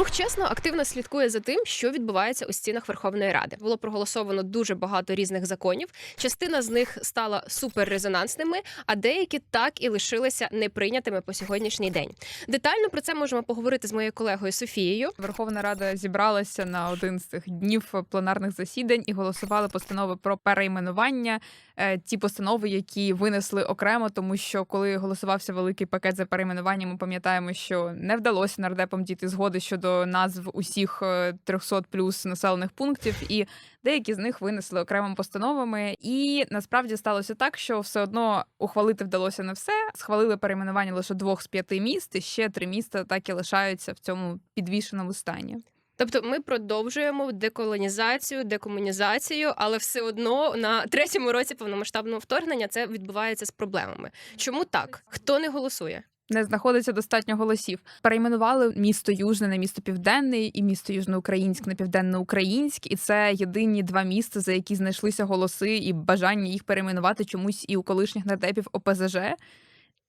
Рух чесно активно слідкує за тим, що відбувається у стінах Верховної Ради. Було проголосовано дуже багато різних законів. Частина з них стала суперрезонансними, а деякі так і лишилися неприйнятими по сьогоднішній день. Детально про це можемо поговорити з моєю колегою Софією. Верховна Рада зібралася на один з цих днів пленарних засідань і голосували постанови про перейменування. Е, Ті постанови, які винесли окремо, тому що коли голосувався великий пакет за перейменування, ми пам'ятаємо, що не вдалося нардепам дійти згоди щодо назв усіх е, 300 плюс населених пунктів, і деякі з них винесли окремими постановами. І насправді сталося так, що все одно ухвалити вдалося не все. Схвалили перейменування лише двох з п'яти міст, і ще три міста так і лишаються в цьому підвішеному стані. Тобто ми продовжуємо деколонізацію, декомунізацію, але все одно на третьому році повномасштабного вторгнення це відбувається з проблемами. Чому так? Хто не голосує? Не знаходиться достатньо голосів. Перейменували місто Южне на місто Південний і місто Южноукраїнськ на Південноукраїнськ, і це єдині два міста, за які знайшлися голоси і бажання їх перейменувати чомусь і у колишніх нардепів ОПЗЖ.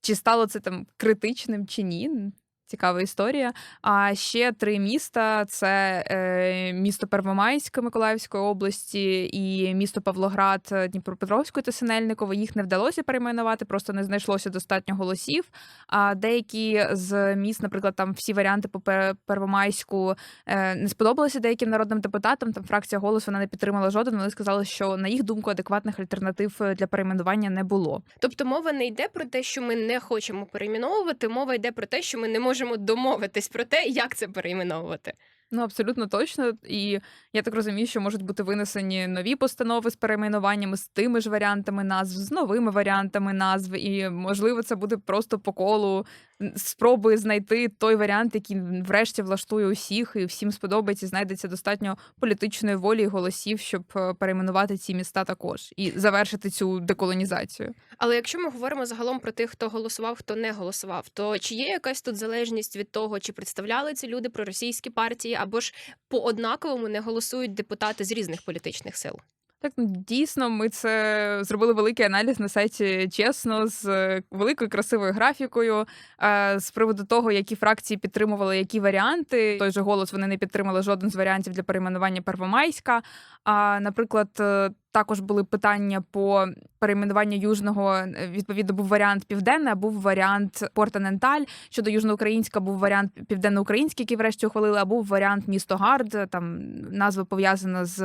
Чи стало це там критичним чи ні? Цікава історія. А ще три міста: це е, місто Первомайськ Миколаївської області і місто Павлоград е, Дніпропетровської та Синельниково. Їх не вдалося перейменувати, просто не знайшлося достатньо голосів. А деякі з міст, наприклад, там всі варіанти по Пер- Первомайську е, не сподобалися деяким народним депутатам. Там фракція голос вона не підтримала жоден. Вони сказали, що на їх думку адекватних альтернатив для перейменування не було. Тобто мова не йде про те, що ми не хочемо перейменовувати, мова йде про те, що ми не можемо домовитись про те, як це перейменовувати. Ну, абсолютно точно. І я так розумію, що можуть бути винесені нові постанови з перейменуваннями, з тими ж варіантами назв, з новими варіантами назв. І можливо, це буде просто по колу спроби знайти той варіант, який врешті влаштує усіх, і всім сподобається, знайдеться достатньо політичної волі і голосів, щоб е, перейменувати ці міста також і завершити цю деколонізацію. Але якщо ми говоримо загалом про тих, хто голосував, хто не голосував, то чи є якась тут залежність від того, чи представляли ці люди проросійські партії, або ж по однаковому не голосують депутати з різних політичних сил? Так, ну дійсно, ми це зробили великий аналіз на сайті чесно з е, великою красивою графікою е, з приводу того, які фракції підтримували які варіанти. Той же голос вони не підтримали жоден з варіантів для перейменування Первомайська. А, наприклад, е, також були питання по перейменуванню южного. е, Відповідно, був варіант південний, а був варіант Порта-Ненталь. Щодо южноукраїнська був варіант південноукраїнський, який врешті ухвалили, а був варіант місто Гард. Там назва пов'язана з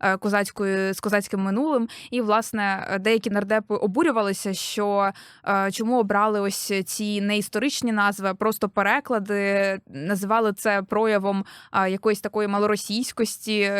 е, козацькою з козацьким минулим. І власне е, деякі нардепи обурювалися, що е, чому обрали ось ці не історичні назви, а просто переклади, називали це проявом е, якоїсь такої малоросійськості.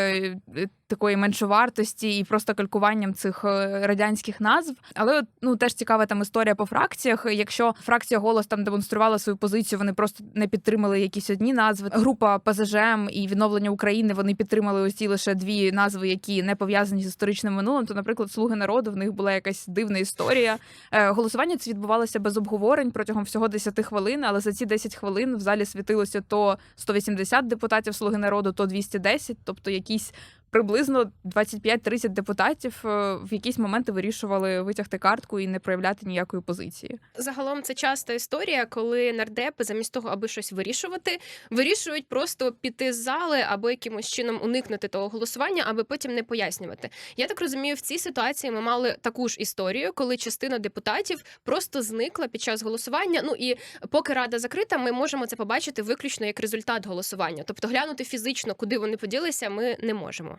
Такої меншовартості і просто калькуванням цих е, радянських назв. Але ну теж цікава там історія по фракціях. Якщо фракція голос там демонструвала свою позицію, вони просто не підтримали якісь одні назви. Група ПЗЖМ і відновлення України вони підтримали ось ці лише дві назви, які не пов'язані з історичним минулим. То, наприклад, слуги народу в них була якась дивна історія. Е, Голосування це відбувалося без обговорень протягом всього 10 хвилин. Але за ці 10 хвилин в залі світилося то 180 депутатів слуги народу, то 210, тобто якісь приблизно 25-30 депутатів е, в якісь моменти вирішували витягти картку і не проявляти ніякої позиції. Загалом це часта історія, коли нардепи замість того, аби щось вирішувати, вирішують просто піти з зали або якимось чином уникнути того голосування, аби потім не пояснювати. Я так розумію, в цій ситуації ми мали таку ж історію, коли частина депутатів просто зникла під час голосування. Ну і поки рада закрита, ми можемо це побачити виключно як результат голосування. Тобто глянути фізично, куди вони поділися, ми не можемо.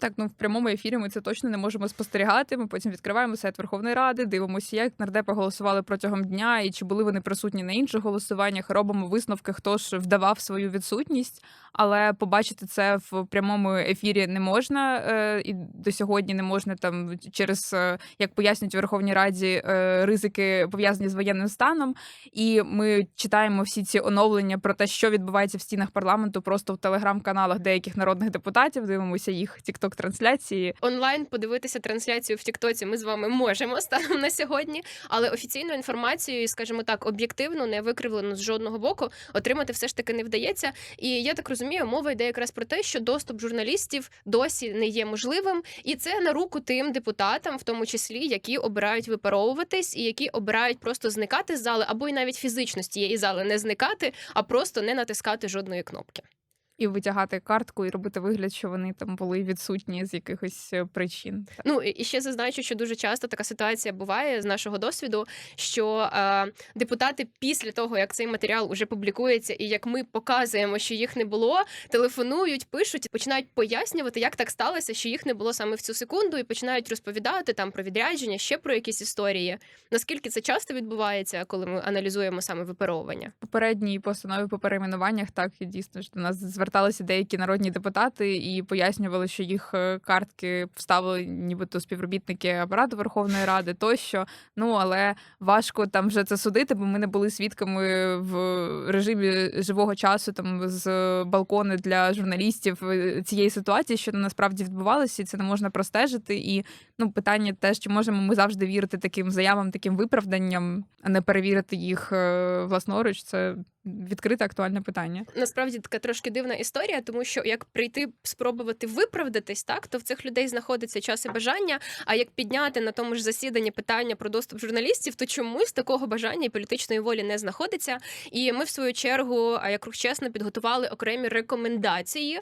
Так, ну в прямому ефірі ми це точно не можемо спостерігати. Ми потім відкриваємо сайт Верховної Ради, дивимося, як нардепи голосували протягом дня і чи були вони присутні на інших голосуваннях. Робимо висновки, хто ж вдавав свою відсутність, але побачити це в прямому ефірі не можна е, і до сьогодні не можна там через е, як пояснюють у Верховній Раді е, ризики пов'язані з воєнним станом. І ми читаємо всі ці оновлення про те, що відбувається в стінах парламенту, просто в телеграм-каналах деяких народних депутатів. Дивимося їх тікток трансляції. онлайн подивитися трансляцію в Тіктоці ми з вами можемо станом на сьогодні, але офіційну інформацію, скажімо так, об'єктивну, не викривлену з жодного боку, отримати все ж таки не вдається. І я так розумію, мова йде якраз про те, що доступ журналістів досі не є можливим, і це на руку тим депутатам, в тому числі, які обирають випаровуватись і які обирають просто зникати з зали, або й навіть фізично з тієї зали не зникати, а просто не натискати жодної кнопки. І витягати картку, і робити вигляд, що вони там були відсутні з якихось е, причин. Ну і ще зазначу, що дуже часто така ситуація буває з нашого досвіду, що е, депутати після того, як цей матеріал уже публікується, і як ми показуємо, що їх не було, телефонують, пишуть, починають пояснювати, як так сталося, що їх не було саме в цю секунду, і починають розповідати там про відрядження, ще про якісь історії. Наскільки це часто відбувається, коли ми аналізуємо саме виперовування? попередній постанові по перейменуваннях так і дійсно ж до нас зверталися деякі народні депутати і пояснювали, що їх е, картки вставили, нібито співробітники апарату Верховної Ради тощо. Ну але важко там вже це судити, бо ми не були свідками в режимі живого часу, там з балкони для журналістів е, цієї ситуації, що насправді відбувалося, і це не можна простежити. І ну питання теж, чи можемо ми завжди вірити таким заявам, таким виправданням, а не перевірити їх е, власноруч. Це відкрите актуальне питання. насправді така трошки дивна історія, тому що як прийти спробувати виправдатись, так то в цих людей знаходиться час і бажання. А як підняти на тому ж засіданні питання про доступ журналістів, то чомусь такого бажання і політичної волі не знаходиться. І ми, в свою чергу, а як рух чесно, підготували окремі рекомендації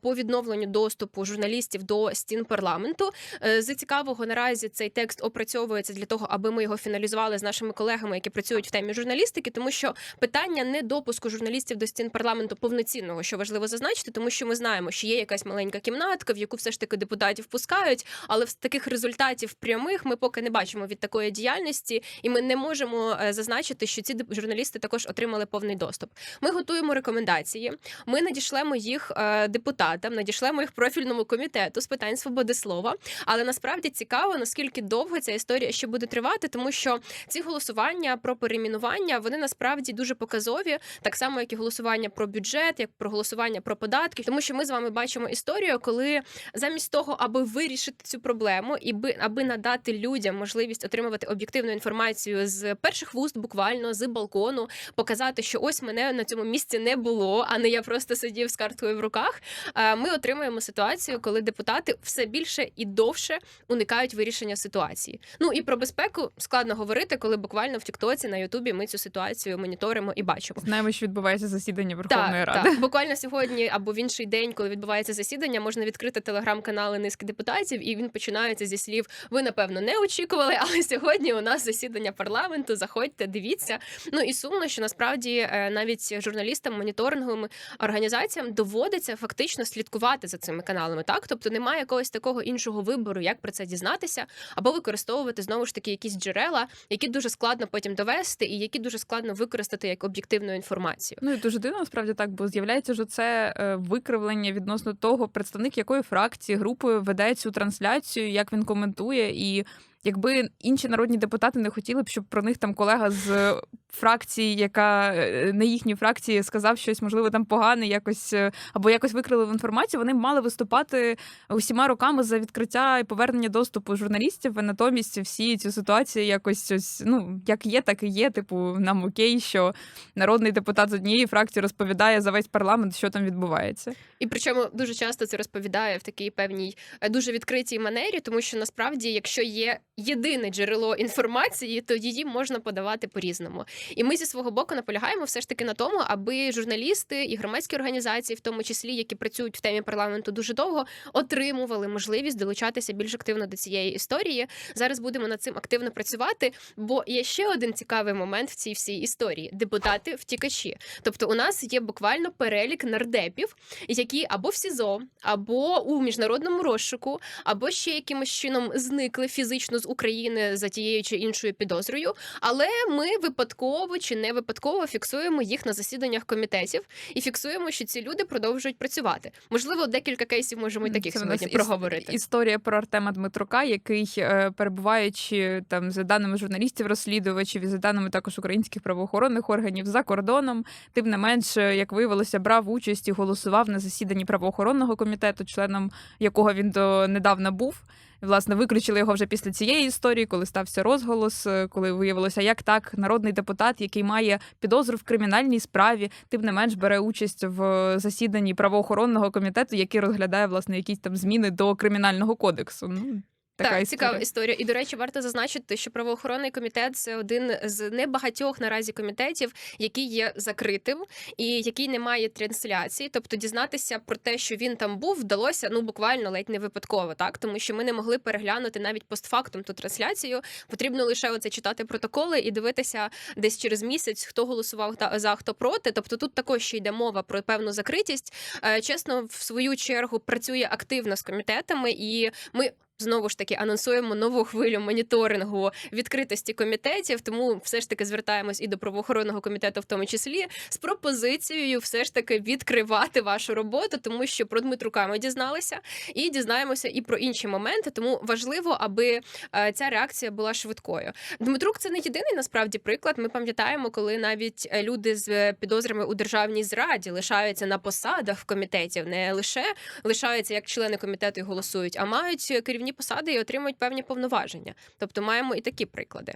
по відновленню доступу журналістів до стін парламенту. Е, З цікавого наразі цей текст опрацьовується для того, аби ми його фіналізували з нашими колегами, які працюють в темі журналістики, тому що питання недопуску журналістів до стін парламенту повноцінного, що важливо зазначити, тому що ми знаємо, що є якась маленька кімнатка, в яку все ж таки депутатів пускають, але в таких результатів прямих ми поки не бачимо від такої діяльності, і ми не можемо е, зазначити, що ці журналісти також отримали повний доступ. Ми готуємо рекомендації. Ми надішлемо їх е, депутатам, надішлемо їх профільному комітету з питань свободи слова. Але насправді цікаво, наскільки довго ця історія ще буде тривати, тому що ці голосування про перейменування вони насправді дуже показові, так само як і голосування про бюджет, як про голосування про податки, тому що ми з вами бачимо історію, коли замість того, аби вирішити цю проблему, і би аби надати людям можливість отримувати об'єктивну інформацію з перших вуст, буквально з балкону, показати, що ось мене на цьому місці не було, а не я просто сидів з карткою в руках. е, Ми отримуємо ситуацію, коли депутати все більше і довше уникають вирішення ситуації. Ну і про безпеку складно говорити, коли буквально в Тіктоці на Ютубі ми цю ситуацію моніторимо і бачимо. Знаємо, що відбувається засідання Верховної Так, Ради. так. Буквально сьогодні або в інший день, коли відбувається засідання, можна відкрити телеграм-канали низки депутатів, і він починається зі слів: ви напевно не очікували, але сьогодні у нас засідання парламенту. Заходьте, дивіться. Ну і сумно, що насправді е, навіть журналістам, моніторинговим організаціям доводиться фактично слідкувати за цими каналами. Так, тобто немає якогось такого іншого вибору, як про це дізнатися, або використовувати знову ж таки якісь джерела, які дуже складно потім довести, і які дуже складно використати як об'єктивну інформацію. Ну і дуже дивно, насправді так, бо з'являється ж це викривлення відносно того, представник якої фракції групи веде цю трансляцію, як він коментує, і якби інші народні депутати не хотіли б, щоб про них там колега з фракції, яка е, не їхній фракції, сказав щось, можливо, там погане, якось е, або якось викрили в інформацію, вони мали виступати усіма руками за відкриття і повернення доступу журналістів. А натомість всі цю ситуацію якось ось, ну як є, так і є. Типу, нам окей, що народний депутат з однієї фракції розповідає за весь парламент, що там відбувається. І причому дуже часто це розповідає в такій певній е, дуже відкритій манері, тому що насправді, якщо є єдине джерело інформації, то її можна подавати по-різному. І ми зі свого боку наполягаємо все ж таки на тому, аби журналісти і громадські організації, в тому числі які працюють в темі парламенту дуже довго, отримували можливість долучатися більш активно до цієї історії. Зараз будемо над цим активно працювати. Бо є ще один цікавий момент в цій всій історії: депутати втікачі. Тобто, у нас є буквально перелік нардепів, які або в СІЗО, або у міжнародному розшуку, або ще якимось чином зникли фізично з України за тією чи іншою підозрою. Але ми випадково чи не випадково фіксуємо їх на засіданнях комітетів і фіксуємо, що ці люди продовжують працювати. Можливо, декілька кейсів можемо і таких Це сьогодні іс- проговорити. Історія про Артема Дмитрука, який, е, перебуваючи там за даними журналістів, розслідувачів і за даними також українських правоохоронних органів за кордоном, тим не менш, е, як виявилося, брав участь і голосував на засіданні правоохоронного комітету, членом якого він до недавна був. Власне, виключили його вже після цієї історії, коли стався розголос, е, коли виявилося, як так народний депутат, який має підозру в кримінальній справі, тим не менш бере участь в засіданні правоохоронного комітету, який розглядає власне якісь там зміни до кримінального кодексу. Ну така так, історія. цікава історія. І до речі, варто зазначити, що правоохоронний комітет це один з небагатьох наразі комітетів, який є закритим і який не має трансляції. Тобто дізнатися про те, що він там був, вдалося ну буквально ледь не випадково, так тому що ми не могли переглянути навіть постфактум ту трансляцію. Потрібно лише оце читати протоколи і дивитися десь через місяць, хто голосував за хто проти. Тобто тут також ще йде мова про певну закритість. Е, Чесно, в свою чергу працює активно з комітетами, і ми. Знову ж таки анонсуємо нову хвилю моніторингу відкритості комітетів. Тому все ж таки звертаємось і до правоохоронного комітету, в тому числі з пропозицією, все ж таки відкривати вашу роботу, тому що про Дмитрука ми дізналися і дізнаємося і про інші моменти. Тому важливо, аби е, ця реакція була швидкою. Дмитрук це не єдиний насправді приклад. Ми пам'ятаємо, коли навіть е, люди з підозрами у державній зраді лишаються на посадах в комітетів, не лише лишаються як члени комітету і голосують, а мають керівні посади і отримують певні повноваження. Тобто маємо і такі приклади.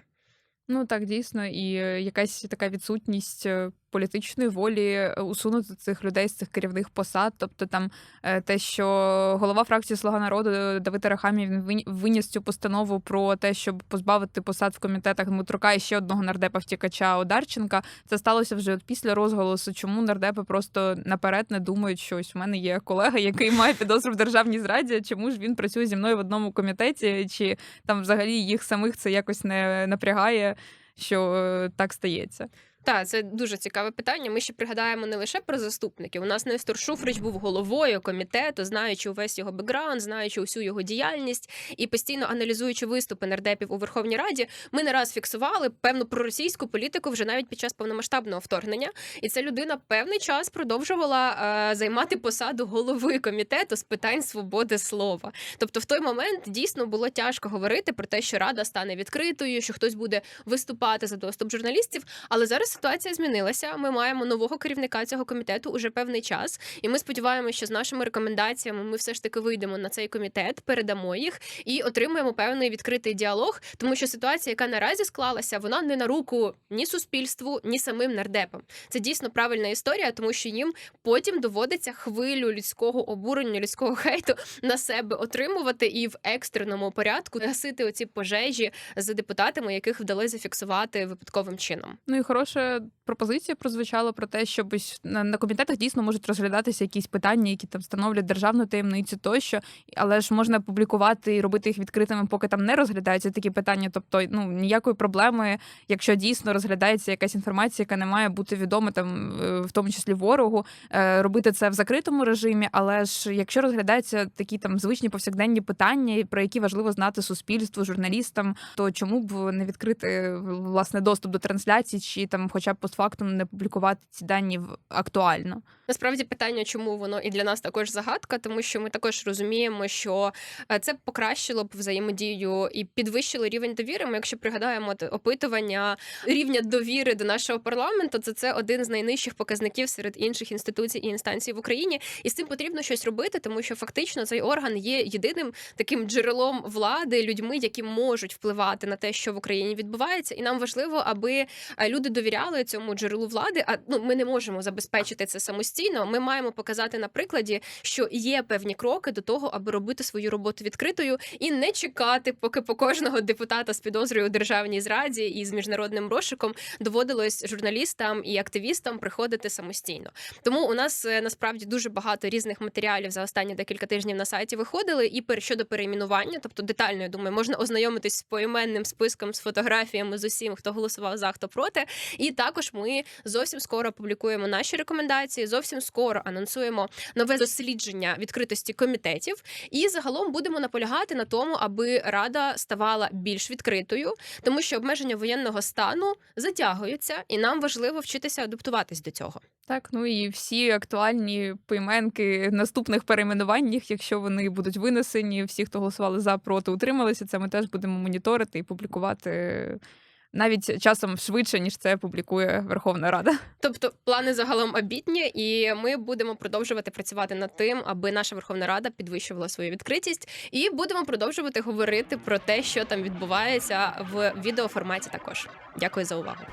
Ну так, дійсно, і е, якась така відсутність е, політичної волі е, усунути цих людей з цих керівних посад. Тобто, там е, те, що голова фракції Слуга народу Давид Арахамів виніс цю постанову про те, щоб позбавити посад в комітетах Дмитрука і ще одного нардепа втікача Одарченка. Це сталося вже після розголосу. Чому нардепи просто наперед не думають, що ось в мене є колега, який має підозру в державній зраді. Чому ж він працює зі мною в одному комітеті? Чи там взагалі їх самих це якось не напрягає? що е, так стається. Так, це дуже цікаве питання. Ми ще пригадаємо не лише про заступників. У нас Нестор Шуфрич був головою комітету, знаючи увесь його бекграунд, знаючи усю його діяльність і постійно аналізуючи виступи нардепів у Верховній Раді. Ми не раз фіксували певну проросійську політику вже навіть під час повномасштабного вторгнення. І ця людина певний час продовжувала е, займати посаду голови комітету з питань свободи слова. Тобто, в той момент дійсно було тяжко говорити про те, що рада стане відкритою, що хтось буде виступати за доступ журналістів. Але зараз ситуація змінилася. Ми маємо нового керівника цього комітету уже певний час, і ми сподіваємося, що з нашими рекомендаціями ми все ж таки вийдемо на цей комітет, передамо їх і отримаємо певний відкритий діалог, тому що ситуація, яка наразі склалася, вона не на руку ні суспільству, ні самим нардепам. Це дійсно правильна історія, тому що їм потім доводиться хвилю людського обурення, людського хейту на себе отримувати і в екстреному порядку гасити оці пожежі з депутатами, яких вдалося зафіксувати випадковим чином. Ну і пропозиція прозвучала про те, що на, комітетах дійсно можуть розглядатися якісь питання, які там становлять державну таємницю тощо, але ж можна публікувати і робити їх відкритими, поки там не розглядаються такі питання. Тобто, ну ніякої проблеми, якщо дійсно розглядається якась інформація, яка не має бути відома там, е, в тому числі ворогу, е, робити це в закритому режимі. Але ж якщо розглядаються такі там звичні повсякденні питання, про які важливо знати суспільству, журналістам, то чому б не відкрити власне доступ до трансляцій, чи там, хоча б постфактум не публікувати ці дані актуально? Насправді питання, чому воно і для нас також загадка, тому що ми також розуміємо, що е, це покращило б взаємодію і підвищило рівень довіри. Ми, якщо пригадаємо опитування рівня довіри до нашого парламенту, то це один з найнижчих показників серед інших інституцій і інстанцій в Україні. І з цим потрібно щось робити, тому що фактично цей орган є єдиним таким джерелом влади, людьми, які можуть впливати на те, що в Україні відбувається, і нам важливо, аби е, люди довіряли цьому джерелу влади. А ну ми не можемо забезпечити це самостійно. Ми маємо показати на прикладі, що є певні кроки до того, аби робити свою роботу відкритою і не чекати, поки по кожного депутата з підозрою у державній зраді і з міжнародним розшуком доводилось журналістам і активістам приходити самостійно. Тому у нас е, насправді дуже багато різних матеріалів за останні декілька тижнів на сайті виходили. І пер- щодо перейменування, тобто детально я думаю, можна ознайомитись з поіменним списком з фотографіями з усім, хто голосував за, хто проти. І також ми зовсім скоро публікуємо наші рекомендації. Зовсім скоро анонсуємо нове дослідження відкритості комітетів. І загалом будемо наполягати на тому, аби рада ставала більш відкритою, тому що обмеження воєнного стану затягуються, і нам важливо вчитися адаптуватись до цього. Так, ну і всі актуальні поіменки наступних перейменуваннях, якщо вони будуть винесені, всі, хто голосували за проти, утрималися, це ми теж будемо моніторити і публікувати навіть часом швидше, ніж це публікує Верховна Рада. Тобто плани загалом обітні, і ми будемо продовжувати працювати над тим, аби наша Верховна Рада підвищувала свою відкритість, і будемо продовжувати говорити про те, що там відбувається в відеоформаті. Також дякую за увагу.